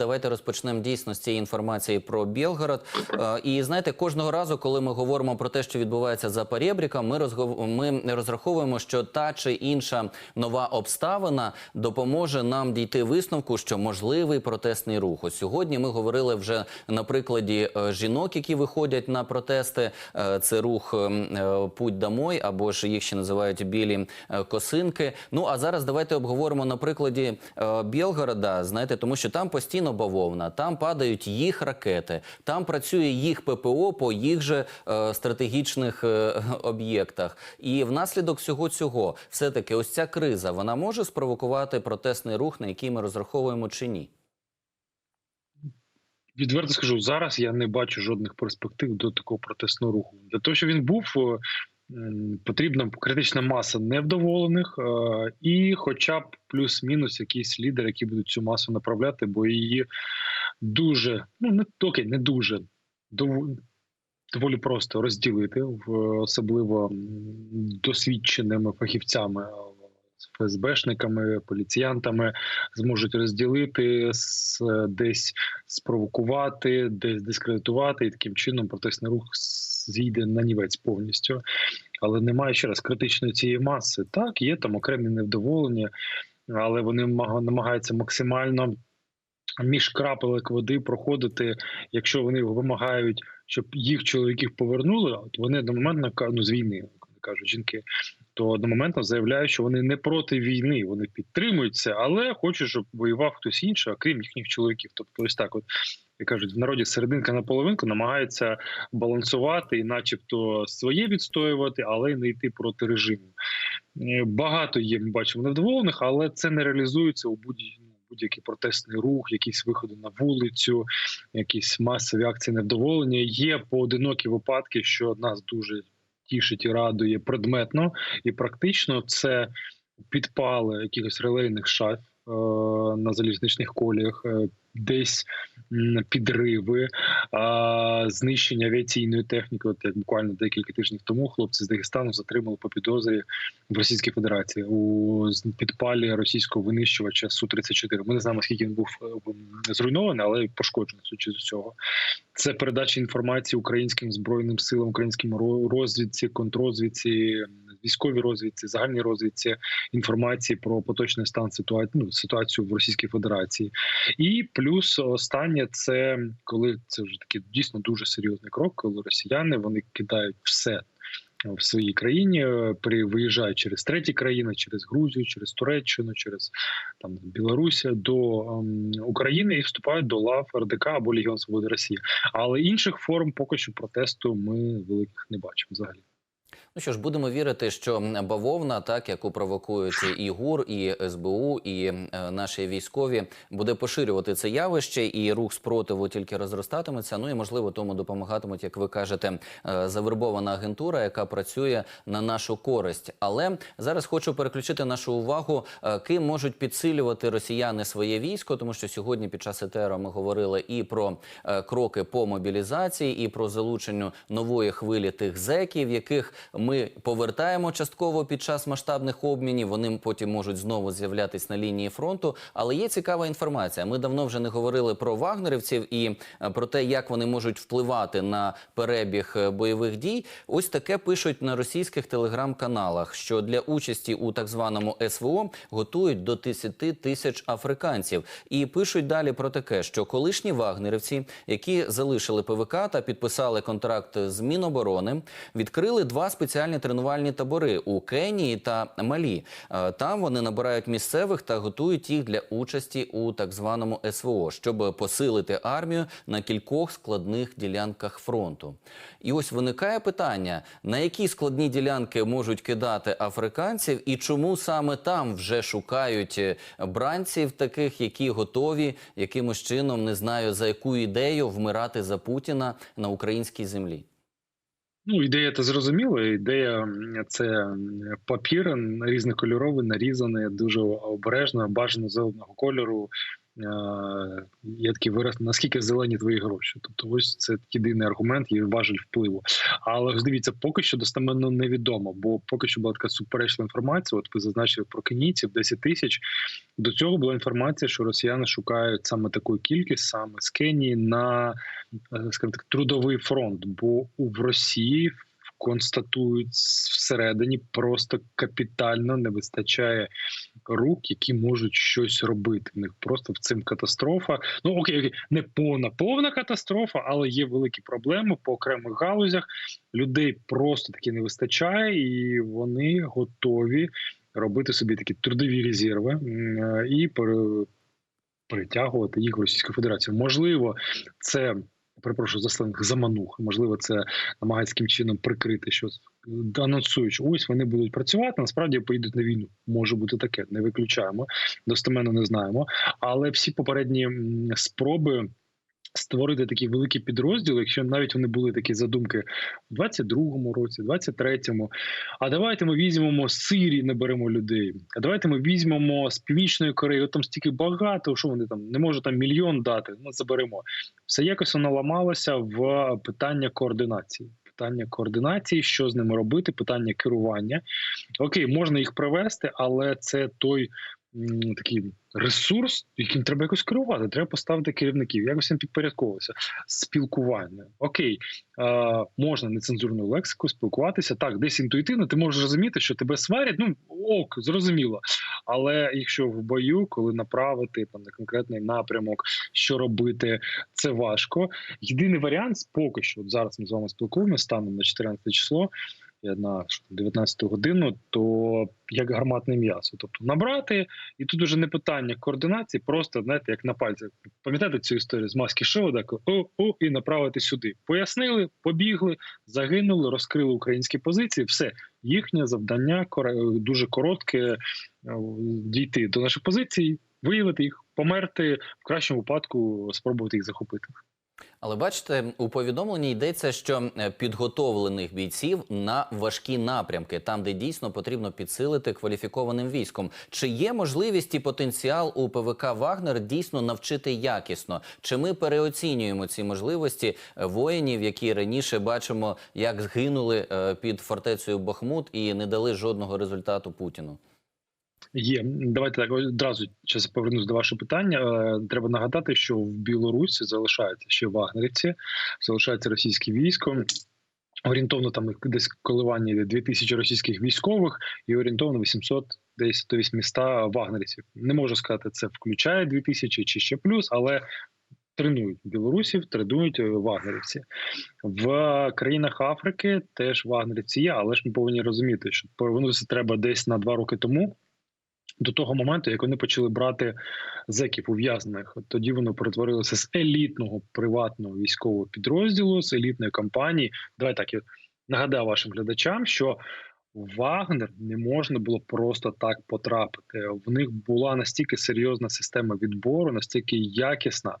Давайте розпочнемо дійсно з цієї інформації про Білгород. Е, І знаєте, кожного разу, коли ми говоримо про те, що відбувається за Перебріком, ми розгов... ми розраховуємо, що та чи інша нова обставина допоможе нам дійти висновку, що можливий протестний рух. Ось сьогодні ми говорили вже на прикладі е, жінок, які виходять на протести. Е, Це рух ем, Путь домой, або ж їх ще називають білі косинки. Ну а зараз давайте обговоримо на прикладі Білгорода. Знаєте, тому що там постійно бавовна, там падають їх ракети, там працює їх ППО по їх же е, стратегічних е, об'єктах. І внаслідок всього цього, все таки, ось ця криза вона може спровокувати протестний рух, на який ми розраховуємо чи ні? Відверто скажу, зараз я не бачу жодних перспектив до такого протестного руху. Для того, щоб він був, е, потрібна критична маса невдоволених е, і, хоча б плюс-мінус, якийсь лідер, який буде цю масу направляти, бо її дуже, ну не окей, не дуже дов- доволі просто розділити, особливо досвідченими фахівцями. ФСБшниками, поліціянтами зможуть розділити, десь спровокувати, десь дискредитувати, і таким чином протестний рух зійде на нівець повністю. Але немає ще раз критичної цієї маси. Так, є там окремі невдоволення, але вони намагаються максимально між крапелек води проходити. Якщо вони вимагають, щоб їх чоловіків повернули, от вони одномоментно ну, з війни, кажуть жінки. То одномоментно заявляють, що вони не проти війни, вони підтримують це, але хочуть, щоб воював хтось інший, окрім їхніх чоловіків. Тобто, ось так, от як кажуть, в народі серединка на половинку намагається балансувати і, начебто, своє відстоювати, але й не йти проти режиму. Е, Багато є, ми бачимо невдоволених, але це не реалізується у будь- ну, будь-який протестний рух, якісь виходи на вулицю, якісь масові акції невдоволення. Є поодинокі випадки, що нас дуже тішить і радує предметно і практично. Це підпали якихось релейних шаф е, на залізничних коліях, е, десь підриви, знищення авіаційної техніки. От як буквально декілька тижнів тому хлопці з Дагестану затримали по підозрі в Російській Федерації у підпалі російського винищувача су 34 Ми не знаємо скільки він був е, зруйнований, але пошкоджений судячи з цього. Це передача інформації українським збройним силам, українським ро- розвідці, контррозвідці, військовій розвідці, загальній розвідці інформації про поточний стан ситуації, ну, ситуацію в Російській Федерації. І плюс останнє це коли це вже такий дійсно дуже серйозний крок, коли росіяни вони кидають все. В своїй країні е, при виїжджають через треті країни, через Грузію, через Туреччину, через там Білорусь до ем, України і вступають до лав РДК або Легіон Свободи Росії. Але інших форм поки що протесту ми великих не бачимо взагалі. Ну що ж, будемо вірити, що бавовна, так яку провокують і ГУР, і СБУ, і е, наші військові, буде поширювати це явище, і рух спротиву тільки розростатиметься. Ну і можливо тому допомагатимуть, як ви кажете, е, завербована агентура, яка працює на нашу користь. Але зараз хочу переключити нашу увагу, е, ким можуть підсилювати росіяни своє військо, тому що сьогодні під час етеру ми говорили і про е, кроки по мобілізації, і про залучення нової хвилі тих зеків, яких ми повертаємо частково під час масштабних обмінів. Вони потім можуть знову з'являтись на лінії фронту. Але є цікава інформація. Ми давно вже не говорили про вагнерівців і е, про те, як вони можуть впливати на перебіг е, бойових дій. Ось таке пишуть на російських телеграм-каналах, що для участі у так званому СВО готують до 10 тисяч африканців. І пишуть далі про таке, що колишні вагнерівці, які залишили ПВК та підписали контракт з Міноборони, відкрили два спеціальні тренувальні табори у Кенії та Малі. Е, Там вони набирають місцевих та готують їх для участі у так званому СВО, щоб посилити армію на кількох складних ділянках фронту. І ось виникає питання: на які складні ділянки можуть кидати африканців, і чому саме там вже шукають е, бранців, таких, які готові якимось чином не знаю за яку ідею вмирати за Путіна на українській землі. Ну, ідея та зрозуміла. Ідея це папір різнокольоровий, нарізаний, дуже обережно, бажано зеленого кольору, є такий вираз, наскільки зелені твої гроші. Тобто, ось це єдиний аргумент, є важель впливу. Але дивіться, поки що достеменно невідомо, бо поки що була така суперечлива інформація. От ви зазначили про кенійців 10 тисяч. До цього була інформація, що росіяни шукають саме таку кількість, саме з Кенії на е, скажімо так, трудовий фронт. Бо в Росії констатують всередині просто капітально не вистачає рук, які можуть щось робити. В них просто в цим катастрофа. Ну окей, окей, не повна повна катастрофа, але є великі проблеми по окремих галузях. Людей просто таки не вистачає, і вони готові робити собі такі трудові резерви і пере- перетягувати їх в Російську Федерацію. Можливо, це. Перепрошую за сленг заманух. Можливо, це намагається чином прикрити щось, анонсуючи, ось вони будуть працювати. Насправді поїдуть на війну. Може бути таке, не виключаємо. Достеменно не знаємо. Але всі попередні спроби створити такі великі підрозділи, якщо навіть вони були такі задумки в 22-му році, 23-му, А давайте ми візьмемо з Сирії, наберемо людей. А давайте ми візьмемо з Північної Кореї. От там стільки багато, що вони там не можуть там мільйон дати. Ну заберемо. Все якось воно ламалося в питання координації. Питання координації, що з ними робити, питання керування. Окей, можна їх привести, але це той такий ресурс, яким треба якось керувати. Треба поставити керівників, якось їм підпорядковуватися. Спілкування. Окей, е, можна нецензурною лексикою спілкуватися. Так, десь інтуїтивно ти можеш розуміти, що тебе сварять. Ну ок, зрозуміло. Але якщо в бою, коли направити там на конкретний напрямок, що робити, це важко. Єдиний варіант поки що от зараз ми з вами спілкуємося станом на 14 число. На 19 годину, то як гарматне м'ясо, тобто набрати, і тут уже не питання координації, просто знаєте, як на пальці. Пам'ятаєте цю історію з маски шоу, так о, о, і направити сюди. Пояснили, побігли, загинули, розкрили українські позиції. Все їхнє завдання дуже коротке е, дійти до наших позицій, виявити їх, померти в кращому випадку, спробувати їх захопити. Але бачите, у повідомленні йдеться, що е, підготовлених бійців на важкі напрямки, там, де дійсно потрібно підсилити кваліфікованим військом. Чи є можливість і потенціал у ПВК Вагнер дійсно навчити якісно? Чи ми переоцінюємо ці можливості е, воїнів, які раніше бачимо, як згинули е, під фортецею Бахмут і не дали жодного результату Путіну? Є давайте так одразу час повернусь до вашого питання. Е, Треба нагадати, що в Білорусі залишаються ще вагнерівці, залишається російське військо. Орієнтовно там десь коливання 2000 російських військових і орієнтовно 800 десь до 800 вагнерівців. Не можу сказати, це включає 2000 чи ще плюс, але тренують білорусів, тренують е, вагнерівці в країнах Африки. Теж вагнерівці є, але ж ми повинні розуміти, що повернутися треба десь на два роки тому. До того моменту, як вони почали брати зеків ув'язнених, тоді воно перетворилося з елітного приватного військового підрозділу, з елітної компанії. Давай так я нагадаю вашим глядачам, що Вагнер не можна було просто так потрапити. В них була настільки серйозна система відбору, настільки якісна.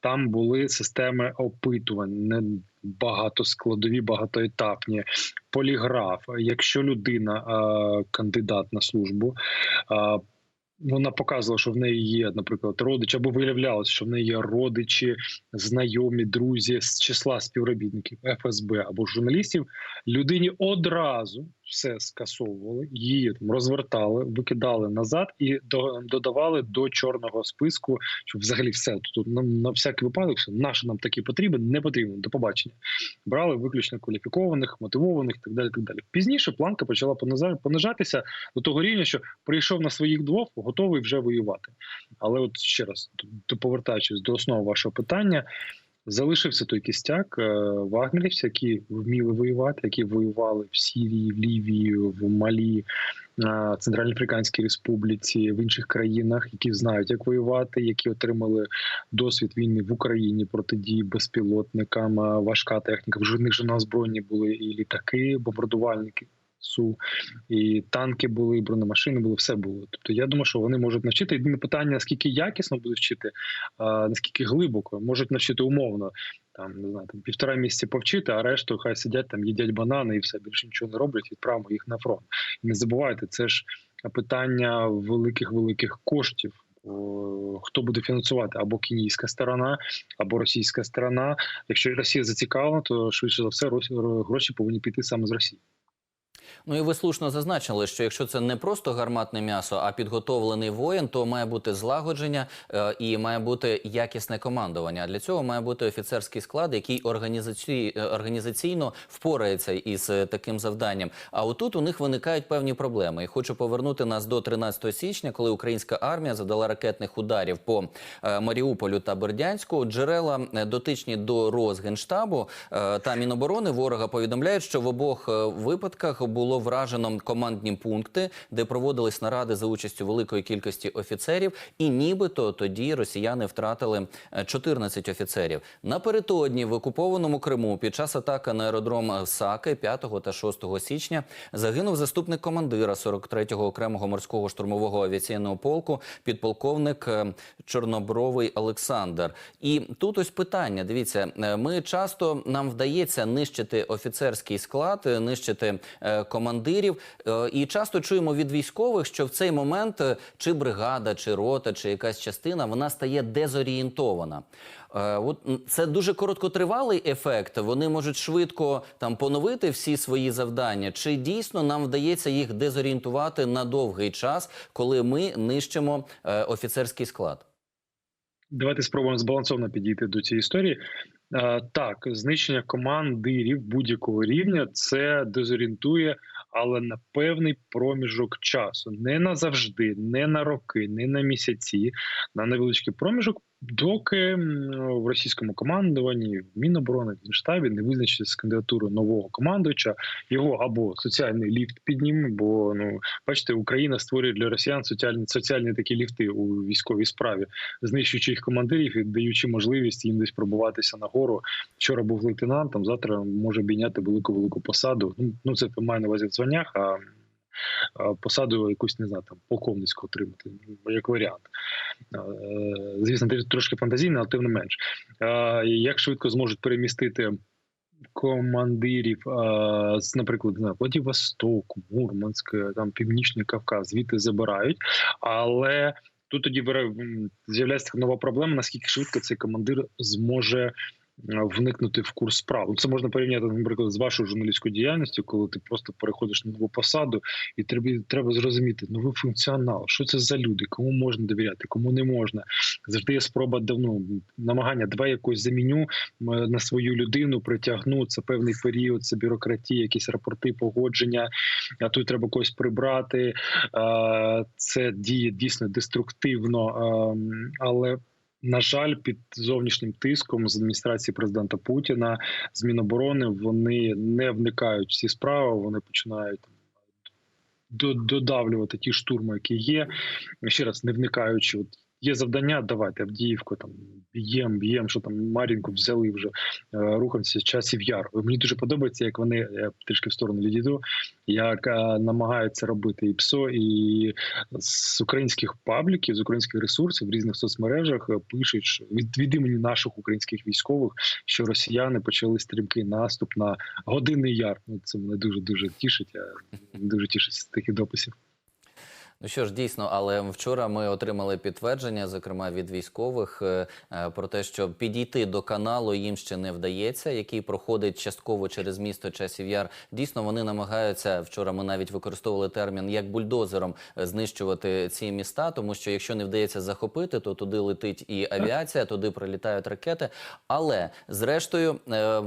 Там були системи опитувань, багатоскладові, багатоетапні, поліграф. Якщо людина кандидат на службу. вона показувала, що в неї є, наприклад, родичі, або виявлялося, що в неї є родичі, знайомі, друзі з числа співробітників ФСБ або журналістів. Людині одразу все скасовували, її розвертали, викидали назад і до, додавали до чорного списку, щоб взагалі все тут на, на всякий випадок, все наше нам такі потрібен, не потрібен. До побачення. Брали виключно кваліфікованих, мотивованих, так далі. Так далі. Пізніше планка почала понижатися до того рівня, що прийшов на своїх двох, готовий вже воювати. Але от ще раз, повертаючись до основи вашого питання, залишився той кістяк е, вагнерівців, які вміли воювати, які воювали в Сірії, в Лівії, в Малі, е, Центральній Африканській Республіці, в інших країнах, які знають, як воювати, які отримали досвід війни в Україні протидії безпілотникам, е, важка техніка. В них же на озброєнні були і літаки, бомбардувальники. Су і танки були, і бронемашини були, все було. Тобто я думаю, що вони можуть навчити. Єдине питання, наскільки якісно будуть вчити, а наскільки глибоко можуть навчити умовно. Там не знаю, там півтора місяці повчити, а решту хай сидять там, їдять банани і все більше нічого не роблять. Відправимо їх на фронт. І не забувайте, це ж питання великих великих коштів. хто буде фінансувати або кенійська сторона, або російська сторона. Якщо Росія зацікавлена, то швидше за все гроші повинні піти саме з Росії. Ну і ви слушно зазначили, що якщо це не просто гарматне м'ясо, а підготовлений воїн, то має бути злагодження е, і має бути якісне командування. А для цього має бути офіцерський склад, який організаці... е, організаційно впорається із е, таким завданням. А отут у них виникають певні проблеми. І хочу повернути нас до 13 січня, коли українська армія завдала ракетних ударів по е, Маріуполю та Бердянську. Джерела е, дотичні до Росгенштабу е, та Міноборони ворога повідомляють, що в обох випадках було вражено командні пункти, де проводились наради за участю великої кількості офіцерів, і нібито тоді росіяни втратили е, 14 офіцерів. Напередодні в окупованому Криму під час атаки на аеродром Саки 5 та 6 січня загинув заступник командира 43-го окремого морського штурмового авіаційного полку, підполковник е, Чорнобровий Олександр. І тут ось питання. Дивіться, е, ми часто нам вдається нищити офіцерський склад, е, нищити е, командирів, е, і часто чуємо від військових, що в цей момент е, чи бригада, чи рота, чи якась частина вона стає дезорієнтована. Е, От це дуже короткотривалий ефект. Вони можуть швидко там поновити всі свої завдання. Чи дійсно нам вдається їх дезорієнтувати на довгий час, коли ми нищимо офіцерський склад? Давайте спробуємо збалансовано підійти до цієї історії. Е, Так, знищення командирів будь-якого рівня це дезорієнтує, але на певний проміжок часу, не назавжди, не на роки, не на місяці, на невеличкий проміжок, доки в російському командуванні, в Міноборони, в штабі не визначиться кандидатуру нового командувача, його або соціальний ліфт підніме, бо ну бачите, Україна створює для росіян соціальні соціальні такі ліфти у військовій справі знищуючи їх командирів і даючи можливість їм десь пробуватися нагору. Вчора був лейтенантом, завтра може обійняти велику велику посаду. Ну ну це маю на увазі в званнях, а посаду якусь не знаю, там полковницьку отримати ну, як варіант. Е, Звісно, трошки фантазійно, але тим не менш. Як швидко зможуть перемістити командирів з, наприклад, знаю, Владивосток, Мурманськ, там Північний Кавказ, звідти забирають, але тут тоді з'являється нова проблема, наскільки швидко цей командир зможе. Е, Вникнути в курс справ. Ну, Це можна порівняти, наприклад, з вашою журналістською діяльністю, коли ти просто переходиш на нову посаду, і тобі треба зрозуміти новий функціонал, що це за люди, кому можна довіряти, кому не можна. Завжди є спроба давно намагання. Давай якось заміню на свою людину, притягну це певний період, це бюрократія, якісь рапорти, погодження. А тут треба когось прибрати. Е, Це діє дійсно деструктивно, ем, але. На жаль, під зовнішнім тиском з адміністрації президента Путіна з Міноборони вони не вникають в ці справи. Вони починають додавлювати ті штурми, які є. Ще раз не вникаючи, от є завдання, давайте Авдіївку там б'єм, б'єм, що там Мар'їнку взяли вже е, рухаємося часів яр. Мені дуже подобається, як вони я трішки в сторону відійду, як е, намагаються робити і ПСО, і з українських пабліків, з українських ресурсів в різних соцмережах е, пишуть від, від імені наших українських військових, що росіяни почали стрімкий наступ на годинний яр. Ну це мене дуже дуже тішить. Я дуже тішуся з таких дописів. Ну що ж, дійсно, але вчора ми отримали підтвердження, зокрема від військових, е, е, про те, що підійти до каналу їм ще не вдається, який проходить частково через місто Часів Яр. Дійсно, вони намагаються вчора. Ми навіть використовували термін як бульдозером е, знищувати ці міста, тому що якщо не вдається захопити, то туди летить і авіація, туди прилітають ракети. Але зрештою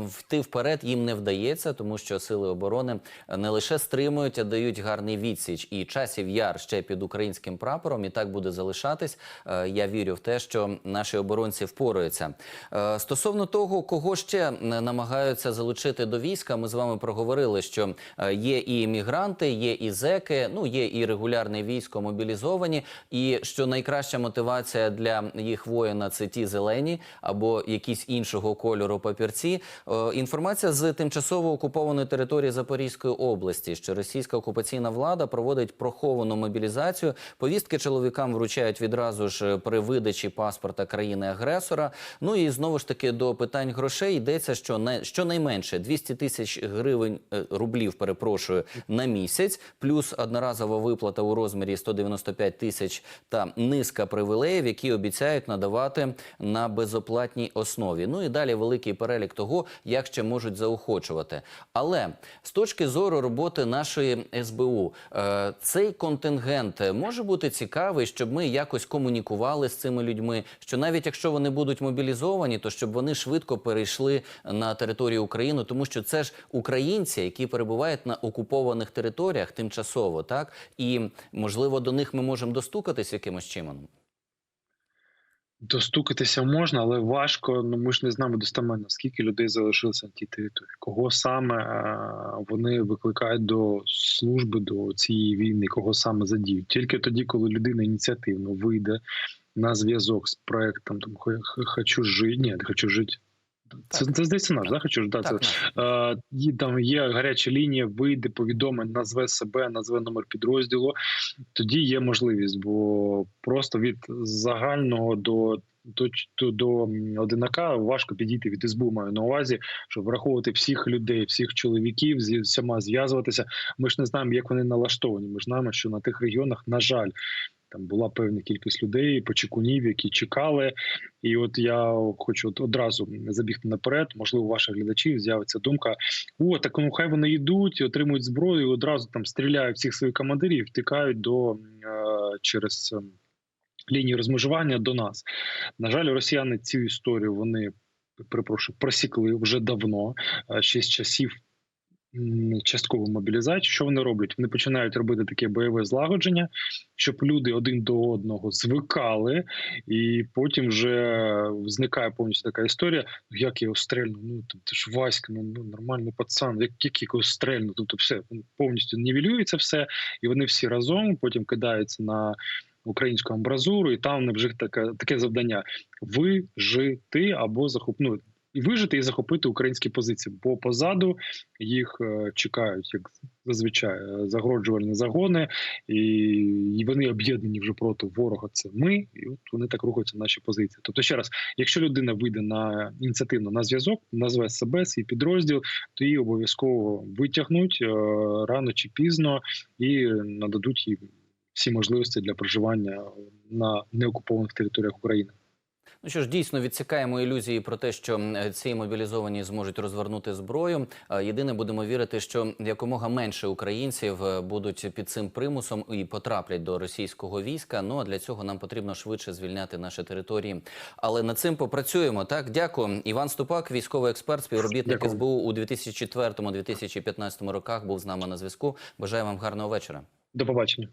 вти вперед їм не вдається, тому що сили оборони не лише стримують, а дають гарний відсіч. І часів яр ще під українським прапором, і так буде залишатись. Е, Я вірю в те, що наші оборонці впораються. Е, Стосовно того, кого ще намагаються залучити до війська, ми з вами проговорили, що е, є і іммігранти, є і зеки, ну є і регулярне військо мобілізовані. І що найкраща мотивація для їх воїна це ті зелені або якісь іншого кольору папірці. Е, Інформація з тимчасово окупованої території Запорізької області, що російська окупаційна влада проводить проховану мобілізацію мобілізацію. Повістки чоловікам вручають відразу ж при видачі паспорта країни-агресора. Ну і знову ж таки до питань грошей йдеться, що не щонайменше 200 тисяч гривень е, рублів, перепрошую, на місяць, плюс одноразова виплата у розмірі 195 тисяч та низка привілеїв, які обіцяють надавати на безоплатній основі. Ну і далі великий перелік того, як ще можуть заохочувати. Але з точки зору роботи нашої СБУ, е, цей контингент може бути цікавий, щоб ми якось комунікували з цими людьми. Що навіть якщо вони будуть мобілізовані, то щоб вони швидко перейшли на територію України, тому що це ж українці, які перебувають на окупованих територіях тимчасово, так і можливо до них ми можемо достукатись якимось чином. Достукатися можна, але важко. Ну ми ж не знаємо достеменно, скільки людей залишилося на тій території, кого саме е, вони викликають до служби до цієї війни, кого саме задіють. Тільки тоді, коли людина ініціативно вийде на зв'язок з проектом там «Хо- х- хочу жити. Ні, хочу жити. Це, це здається наш, да? Хочу. Да, Так, так. Е, там є гаряча лінія, вийде повідомлення, назве себе, назве номер підрозділу. Тоді є можливість, бо просто від загального до. До, до, до одинака важко підійти від СБУ, маю на увазі, щоб враховувати всіх людей, всіх чоловіків, зі всіма зв'язуватися. Ми ж не знаємо, як вони налаштовані. Ми ж знаємо, що на тих регіонах, на жаль, там була певна кількість людей, почекунів, які чекали. І от я хочу от одразу забігти наперед. Можливо, у ваших глядачів з'явиться думка: о, так ну хай вони йдуть, отримують зброю, і одразу там стріляють всіх своїх командирів, втікають до е, через е, лінію розмежування до нас. На жаль, росіяни цю історію вони перепрошую просікли вже давно, е, ще з часів. Часткову мобілізацію, що вони роблять? Вони починають робити таке бойове злагодження, щоб люди один до одного звикали, і потім вже зникає повністю така історія. Ну як його стрельну? Ну там ти ж Васька, ну, ну нормальний пацан, як, як його стрельну? Тобто все повністю нівелюється все, і вони всі разом потім кидаються на українську амбразуру, і там вже таке, таке завдання: вижити або захопнути. І вижити і захопити українські позиції, бо позаду їх е, чекають, як зазвичай, е, загороджувальні загони, і, вони об'єднані вже проти ворога. Це ми, і от вони так рухаються в наші позиції. Тобто, ще раз, якщо людина вийде на ініціативно на зв'язок, назве себе свій підрозділ, то її обов'язково витягнуть е, рано чи пізно і нададуть їй всі можливості для проживання на неокупованих територіях України. Ну що ж, дійсно відсікаємо ілюзії про те, що ці мобілізовані зможуть розвернути зброю. Єдине, будемо вірити, що якомога менше українців е, будуть під цим примусом і потраплять до російського війська. Ну а для цього нам потрібно швидше звільняти наші території. Але над цим попрацюємо. Так, дякую. Іван Ступак, військовий експерт, співробітник Дякую. СБУ у 2004-2015 роках, був з нами на зв'язку. Бажаю вам гарного вечора. До побачення.